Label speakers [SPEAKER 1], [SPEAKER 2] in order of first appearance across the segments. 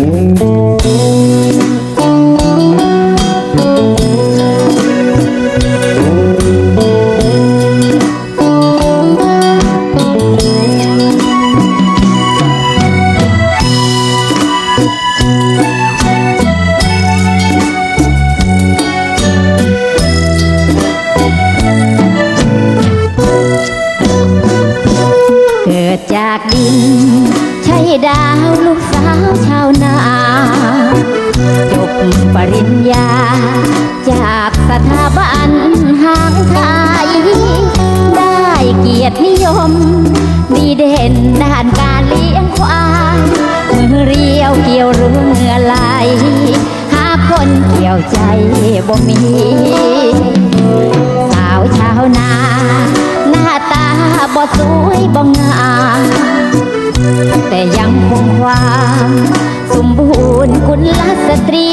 [SPEAKER 1] เยรตินิยม ดีเด่นด้านการเลี้ยงควายมือเรียวเกี่ยวเรือไหลหาคนเกี่ยวใจบ่มี สาวชาวนา หน้าตาบ่สวยบ่งามแต่ยังคงความ สมบูรณ์คุณลักสตรี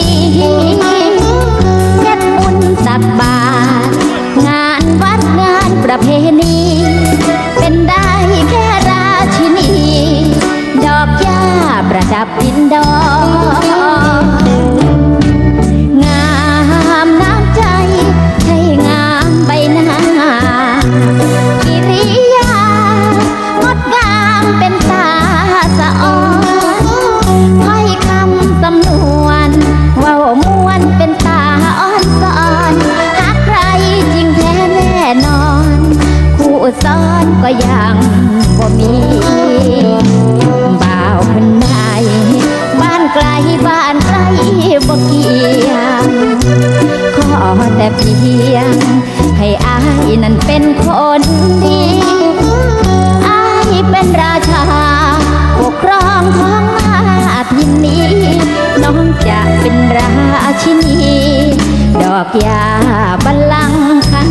[SPEAKER 1] ดั ชินี ดอกยาบัลลังก์คัน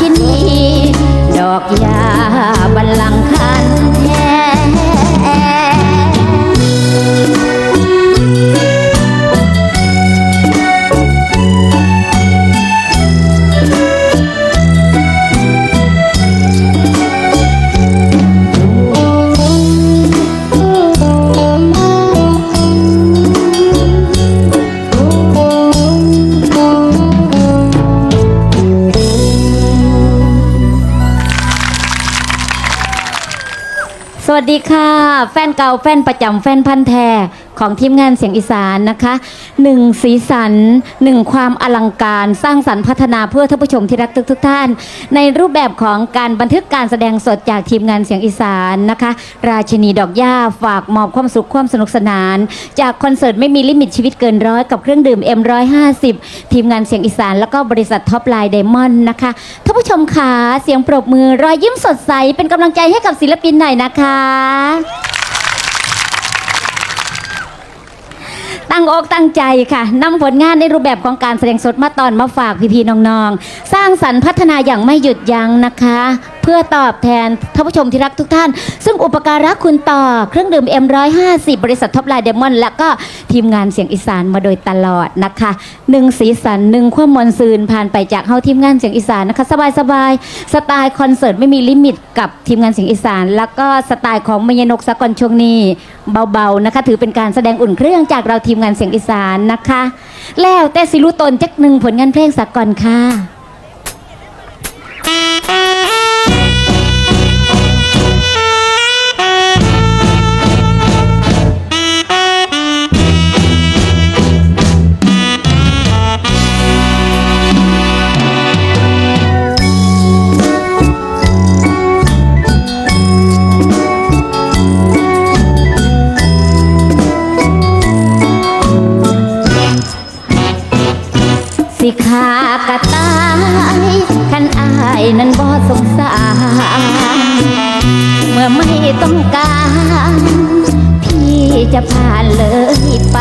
[SPEAKER 1] ราชินีดอกยาบันลังค เก่าแฟนประจำแฟนพันธ์แท้ของทีมงานเสียงอีสานนะคะหนึ่งสีสันหนึ่งความอลังการสร้างสรรค์พัฒนาเพื่อท่านผู้ชมที่รักทุกทุกท่าน ในรูปแบบของการบันทึกการแสดงสดจากทีมงานเสียงอีสานนะคะ ราชินีดอกหญ้าฝากมอบความสุขความสนุกสนาน จากคอนเสิร์ตไม่มีลิมิตชีวิตเกินร้อยกับเครื่องดื่ม M150 ทีมงานเสียงอีสานแล้วก็บริษัทท็อปไลน์ไดมอนด์นะคะท่านผู้ชมคะเสียงปรบมือรอยยิ้มสดใสเป็นกำลังใจให้กับศิลปินหน่อยนะคะ ตั้งอกตั้งใจค่ะนำผลงานในรูปแบบของการแสดงสดมาตอนมาฝากพี่ๆน้องๆ สร้างสรรค์พัฒนาอย่างไม่หยุดยั้งนะคะ พื่อตอบแทนท่านผู้ชมที่รักทุกท่าน ซึ่งอุปการะคุณต่อเครื่องดื่ม M150 บริษัทท็อปไลน์เดมอนและก็ทีมงานเสียงอีสานมาโดยตลอดนะคะหนึ่งสีสันหนึ่งความมวลซืนผ่านไปจากเฮาทีมงานเสียงอีสานนะคะ สบายๆสไตล์คอนเสิร์ตไม่มีลิมิตกับทีมงานเสียงอีสาน แล้วก็สไตล์ของมยนกสกลช่วงนี้เบาๆนะคะถือเป็นการแสดงอุ่นเครื่องจากเราทีมงานเสียงอีสานนะคะ แล้วแต่สิรู้ตนจักหนึ่งผลงานเพลงสักก่อนค่ะ หากะตายขันอายนั้นบ่สงสาร เมื่อไม่ต้องการ พี่จะผ่านเลยไป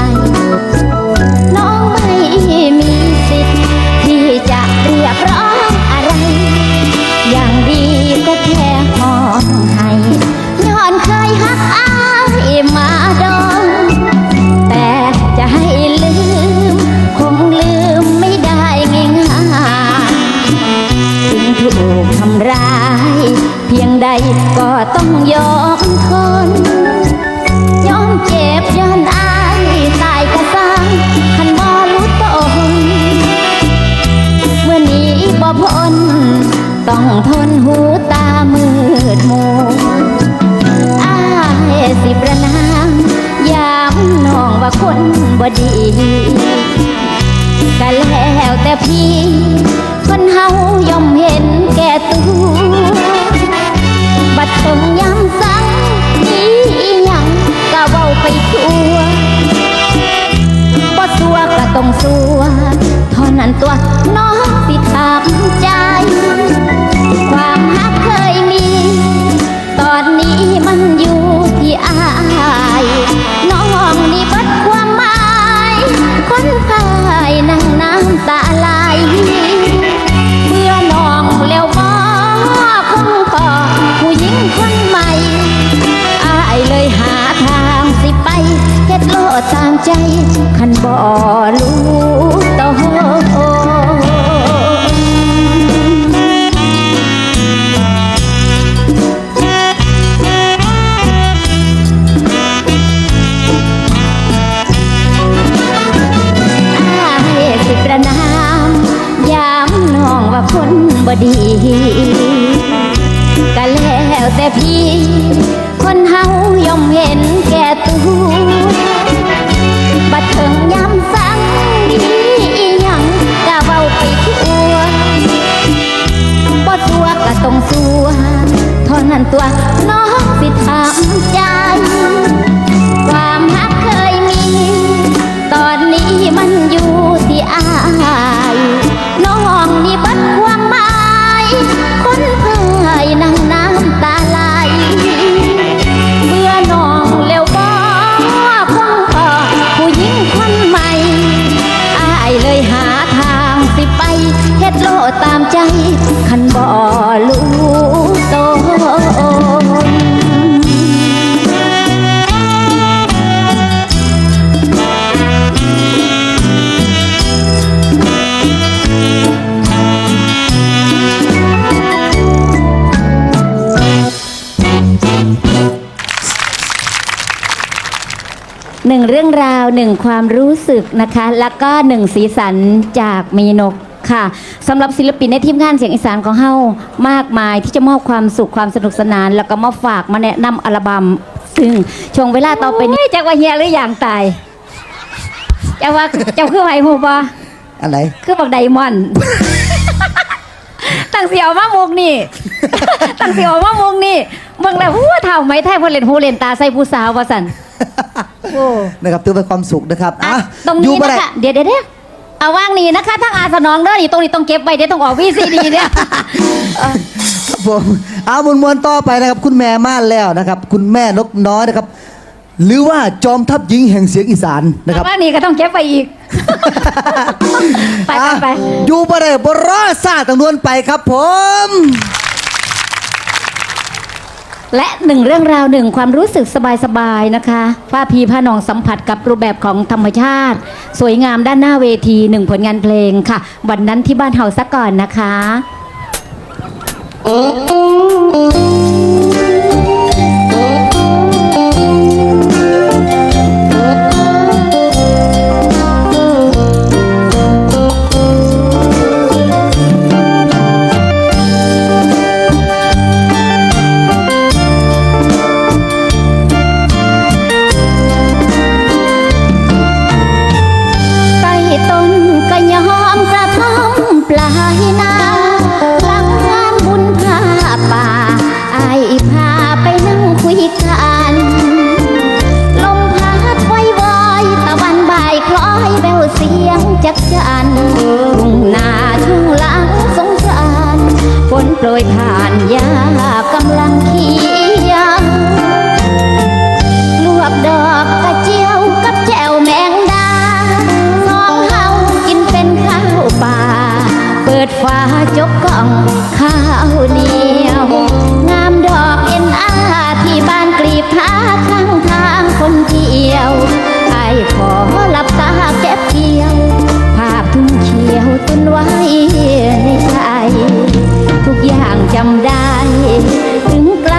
[SPEAKER 1] หนึ่งความรู้สึกนะคะ แล้วก็หนึ่งสีสันจากมีนกค่ะสำหรับศิลปินในทีมงานเสียงอีสานของเฮามากมายที่จะมอบความสุขความสนุกสนาน แล้วก็มาฝากมาแนะนำอัลบั้มซึ่งช่วงเวลาต่อไปนี้จะว่าเฮียหรืออย่างตายจะว่าเจ้าคือไหวหูปะ
[SPEAKER 2] อะไร
[SPEAKER 1] คือบักไดมอนด์ตั้งเสียวมามุกนี่ตั้งเสียวมามุกนี่เบิ่งแล้วหูเท่าไหมแท้เพิ่นเล่นหูเล่นตาใส่ผู้สาวว่าซั่น โอ้
[SPEAKER 2] นะครับถือเป็นความสุขนะครับ
[SPEAKER 1] อะ
[SPEAKER 2] อะ
[SPEAKER 1] ตรง
[SPEAKER 2] อยู่
[SPEAKER 1] นี้
[SPEAKER 2] บ่
[SPEAKER 1] นะ
[SPEAKER 2] ได้
[SPEAKER 1] คะเดี๋ยวเดี๋ยวเดี๋ยวเอาว่างนี้นะคะทั้งอาสนองเด้อนี่ตรงนี้ต้องเก็บไว้เดี๋ยวต้องออกวีซีดีเนี่ย
[SPEAKER 2] ครับผมเอามวลมวลต่อไปนะครับ คุณแม่ม่านแล้วนะครับ คุณแม่นกน้อยนะครับ หรือว่าจอมทัพหญิงแห่งเสียงอีสานนะครับ
[SPEAKER 1] ว่างนี้ก็ต้องเก็บไปอีก ไปไป
[SPEAKER 2] อะ
[SPEAKER 1] ไป
[SPEAKER 2] อยู่บ่ได้บ่รอซาตังนวนไปครับผม
[SPEAKER 1] และหนึ่งเรื่องราวหนึ่งความรู้สึกสบายๆนะคะผ้าพีผ้านองสัมผัสกับรูปแบบของธรรมชาติ สวยงามด้านหน้าเวทีหนึ่งผลงานเพลงค่ะ วันนั้นที่บ้านเฮาซะก่อนนะคะ โปรยผ่านยากำลังเขียวลวกดอกกระเจียวกับแจ่วแมงดาสองเฮากินเป็นข้าวป่า เปิดฟ้าจกกล่องข้าวเหนียว งามดอกเอ็นอาที่บ้านกลีบท้าข้างทางคนเที่ยวไอ้ขอหลับตาเก็บเกี่ยว ภาพทุ่งเขียวตุนไว้ในใจ ทุกอย่างจำได้ ถึงไกล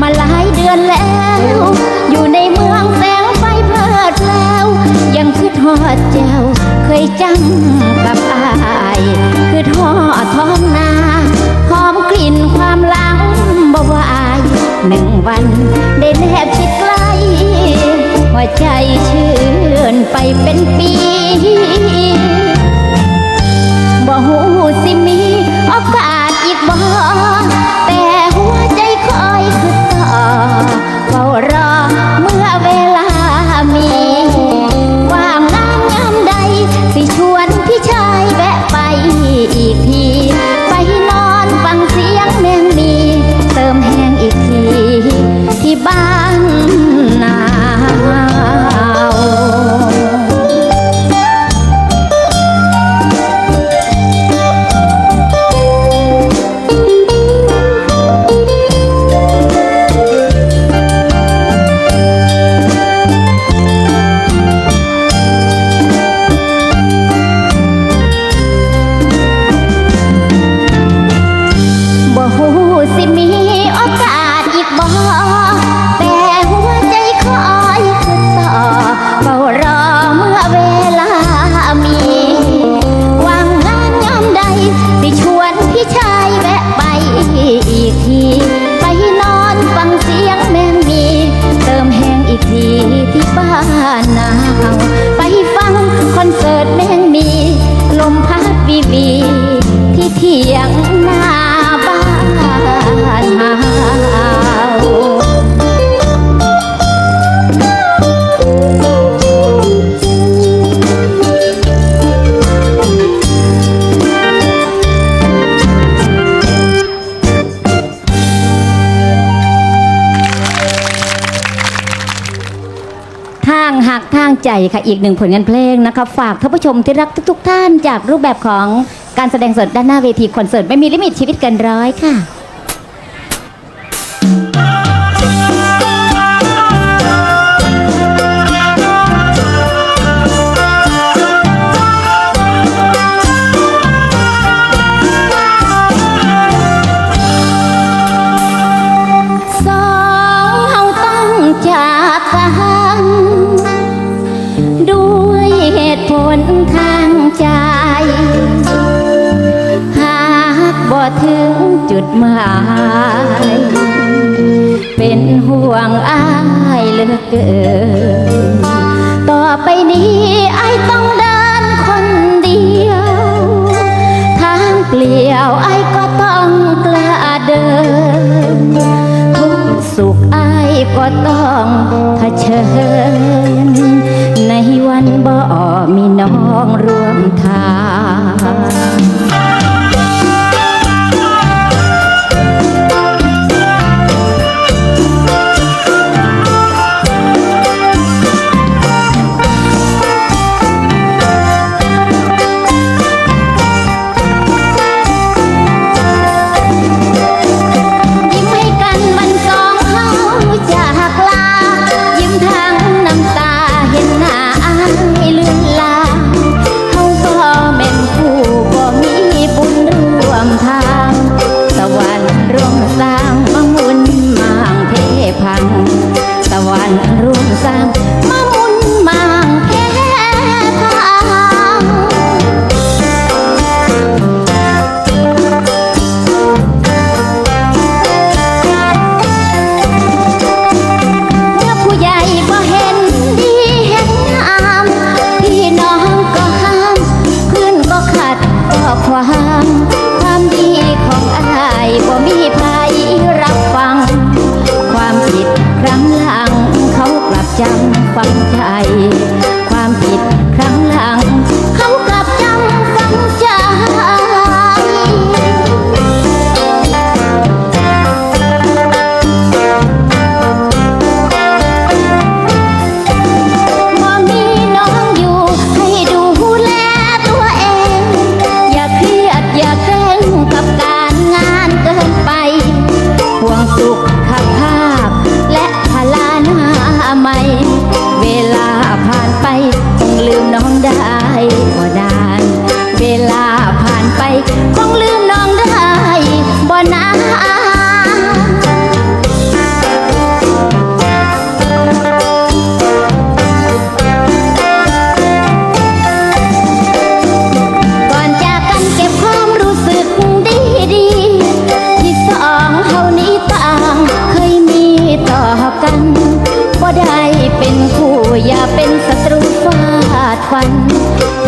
[SPEAKER 1] มาหลายเดือนแล้ว อยู่ในเมืองแสงไฟเพลิดแล้ว ยังคือทอดแจวเคยจำกับอาย คือทอดท้องนาหอมกลิ่นความหลังบวายหนึ่งวันได้แนบชิดใกล้ หัวใจชื่นไปเป็นปี ทางหักทางใจค่ะอีกหนึ่งผลงานเพลงนะคะฝากท่านผู้ชมที่รักทุก ๆ ท่านจากรูปแบบของการแสดงสดด้านหน้าเวทีคอนเสิร์ตไม่มีลิมิตชีวิตเกันร้อยค่ะ หมาย เป็นห่วงอายเหลือเกิน ต่อไปนี้อายต้องเดินคนเดียว ทางเปลี่ยวไอ้ายก็ต้องกล้าเดิน ทุกสุขไอ้ายก็ต้องเผชิญ ในวันบ่ มีน้องร่วมทาง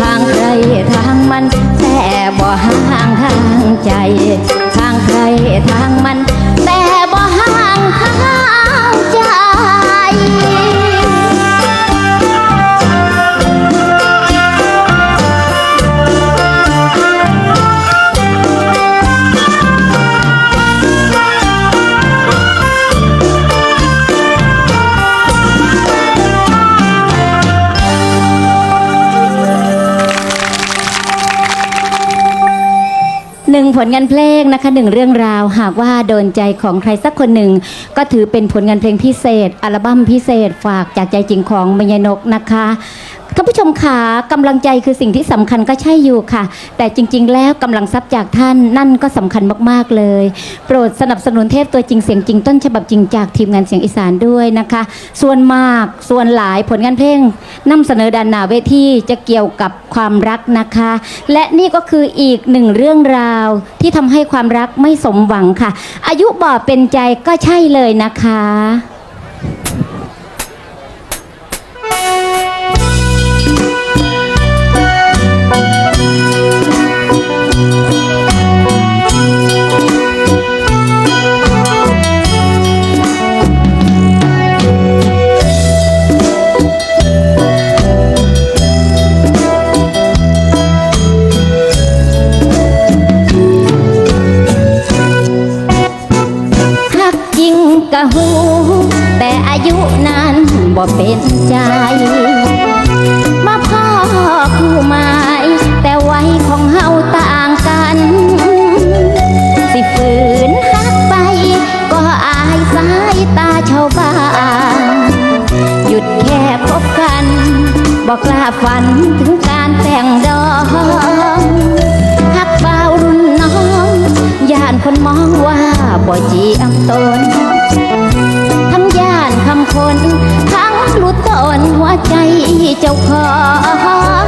[SPEAKER 1] ทางใครทางมันแต่บ่ห่างทางใจ ทางใครทางมัน ผลงานเพลงนะคะหนึ่งเรื่องราว หากว่าโดนใจของใครสักคนหนึ่ง ก็ถือเป็นผลงานเพลงพิเศษ อัลบั้มพิเศษฝากจากใจจริงของมยนกนะคะ ท่านผู้ชมขากำลังใจคือสิ่งที่สำคัญก็ใช่อยู่ค่ะ แต่จริง ๆ แล้วกำลังทรัพย์จากท่านนั่นก็สำคัญมากๆเลย โปรดสนับสนุนเทพตัวจริงเสียงจริงต้นฉบับจริงจากทีมงานเสียงอีสานด้วยนะคะ ส่วนมากส่วนหลายผลงานเพลงนำเสนอดานหน้าเวทีจะเกี่ยวกับความรักนะคะ และนี่ก็คืออีกหนึ่งเรื่องราวที่ทำให้ความรักไม่สมหวังค่ะ อายุบ่เป็นใจก็ใช่เลยนะคะ บอกล้าฝันถึงการแต่งดองหักเบารุ่นน้องย่านคนมองว่าบ่จีอำตนทั้งย่านคำคนทั้งรู้ตนหัวใจเจ้าของ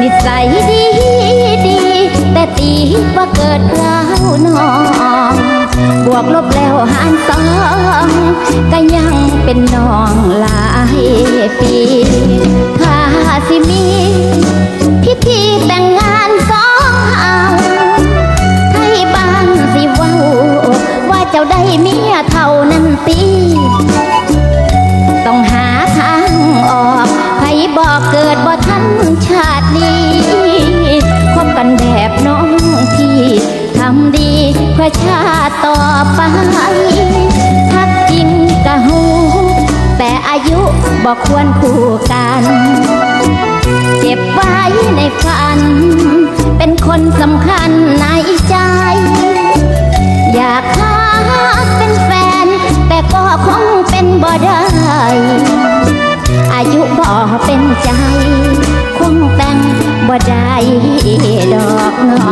[SPEAKER 1] นิสัยดีดี แต่ตีว่าเกิดกล้าวนอง บวกลบแล้วหารสองก็ยังเป็นน้องหลายปีถ้าสิมีพิธีแต่งงานสองเฮาให้บ้านสิว่าว่าเจ้าได้เมียเท่านั้นตี ชาติต่อไปทักจริงกะหู แต่อายุบอกควรคู่กัน เก็บไว้ในฝัน เป็นคนสำคัญในใจ อยากหาเป็นแฟน แต่ก็คงเป็นบ่ได้อายุบ่เป็นใจ คงแต่งบ่ได้ดอกนอ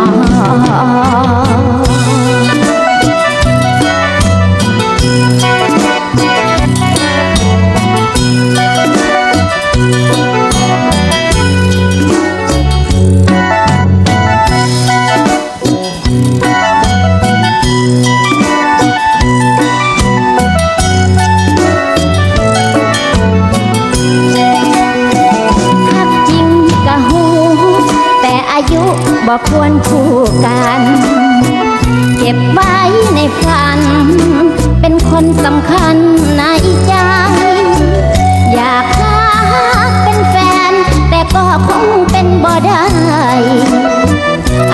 [SPEAKER 1] ได้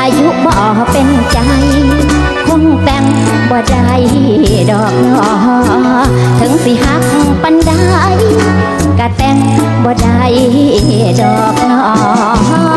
[SPEAKER 1] อายุบ่เป็นใจ คงแต่งบ่ได้ดอกนอถึงสิหักปันได้กะแต่งบ่ได้ดอกนอ